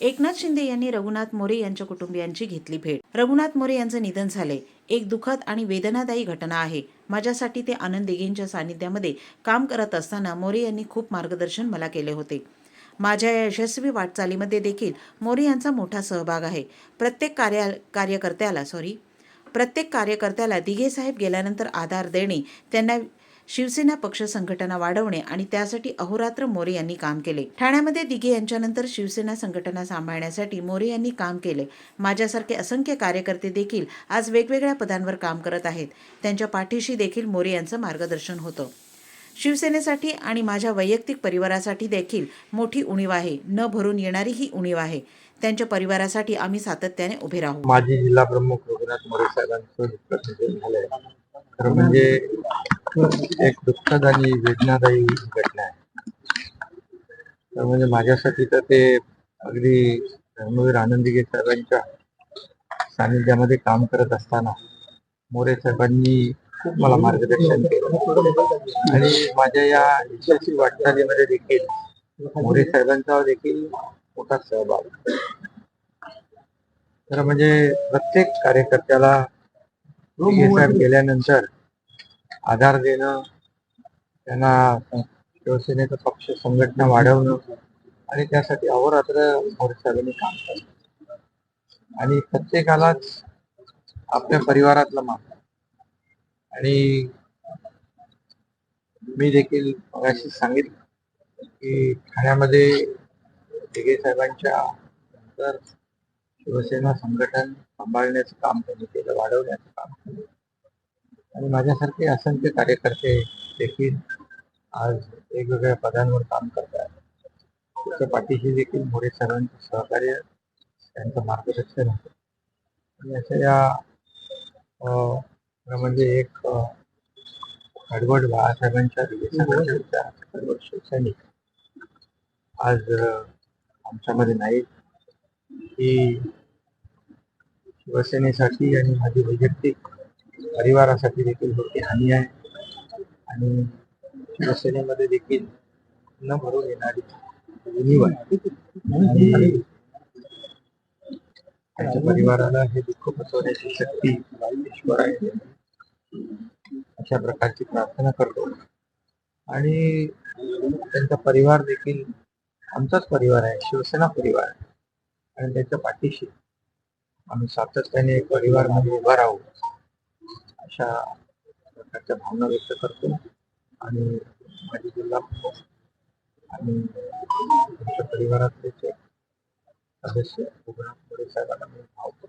एकनाथ शिंदे यांनी रघुनाथ मोरे यांच्या कुटुंबियांची घेतली भेट. रघुनाथ मोरे यांचं निधन झाले एक दुःखद आणि वेदनादायी घटना आहे. माझ्यासाठी ते आनंद दिघेंच्या सानिध्यामध्ये काम करत असताना मोरे यांनी खूप मार्गदर्शन मला केले होते. माझ्या या यशस्वी वाटचालीमध्ये देखील मोरे यांचा मोठा सहभाग आहे. प्रत्येक कार्या कार्यकर्त्याला सॉरी प्रत्येक कार्यकर्त्याला दिघे साहेब गेल्यानंतर आधार देणे त्यांना शिवसेना पक्ष संघटना वाढवणे आणि त्यासाठी अहोरात्र मोरे यांनी काम केले. ठाण्यामध्ये दिघे यांच्यानंतर शिवसेना संघटना सांभाळण्यासाठी मोरे यांनी काम केले. माझ्यासारखे असंख्य कार्यकर्ते देखील आज वेगवेगळ्या पदांवर काम करत आहेत. त्यांच्या पाठीशी देखील मोरे यांचं मार्गदर्शन होतं. शिवसेनेसाठी आणि माझ्या वैयक्तिक परिवारासाठी देखील मोठी उणीव आहे. न भरून येणारी ही उणीव आहे. त्यांच्या परिवारासाठी आम्ही सातत्याने उभे राहू. माजी जिल्हा प्रमुख रघुनाथ मोरे साहेबांचं झालंय. खरं म्हणजे एक दुःखद आणि वेदनादायी घटना आहे. तर म्हणजे माझ्यासाठी तर ते अगदी धर्मवीर आनंदीगे साहेबांच्या सानिध्यामध्ये काम करत असताना मोरे साहेबांनी खूप मला मार्गदर्शन केलं. आणि माझ्या या यशस्वी वाटचालीमध्ये देखील मोरे साहेबांचा देखील मोठा सहभाग. तर म्हणजे प्रत्येक कार्यकर्त्याला साहेब गेल्यानंतर आधार देणं त्यांना शिवसेनेचा पक्ष संघटना वाढवणं आणि त्यासाठी अहोरात्र साहेबांनी काम केलं आणि प्रत्येकालाच आपल्या परिवारातलं मान आणि मी देखील मगाशी सांगितलं की ठाण्यामध्ये दिघे साहेबांच्या नंतर शिवसेना संघटन सांभाळण्याचं काम त्यांनी केलं वाढवण्याचं काम केलं. आणि माझ्यासारखे असंख्य कार्यकर्ते देखील आज वेगवेगळ्या पदांवर काम करतात त्याच्या पाठीशी देखील मोरे साहेबांचं सहकार्य त्यांचं मार्गदर्शन होतं. आणि अशा या म्हणजे एक अं, बाळासाहेबांच्या सर्व शैक्षणिक आज आमच्यामध्ये नाही. ही शिवसेनेसाठी आणि माझी वैयक्तिक परिवारासाठी देखील मोठी हानी आहे. आणि शिवसेनेमध्ये देखील न भरून येणारी उणीव आहे आणि त्यांच्या परिवाराला हे दुःख पचवण्याची शक्ती ईश्वर आहे. अशा प्रकारची प्रार्थना करतो. आणि त्यांचा परिवार देखील आमचाच परिवार आहे. शिवसेना परिवार आहे. आणि त्याच्या पाठीशी आम्ही सातत्याने एक परिवार म्हणून उभा राहू. अशा प्रकारच्या भावना व्यक्त करतो आणि माझी जिल्हा प्रमुख आणि आमच्या परिवारातले जे सदस्य रघुनाथ मोरे साहेबांना मी भावतो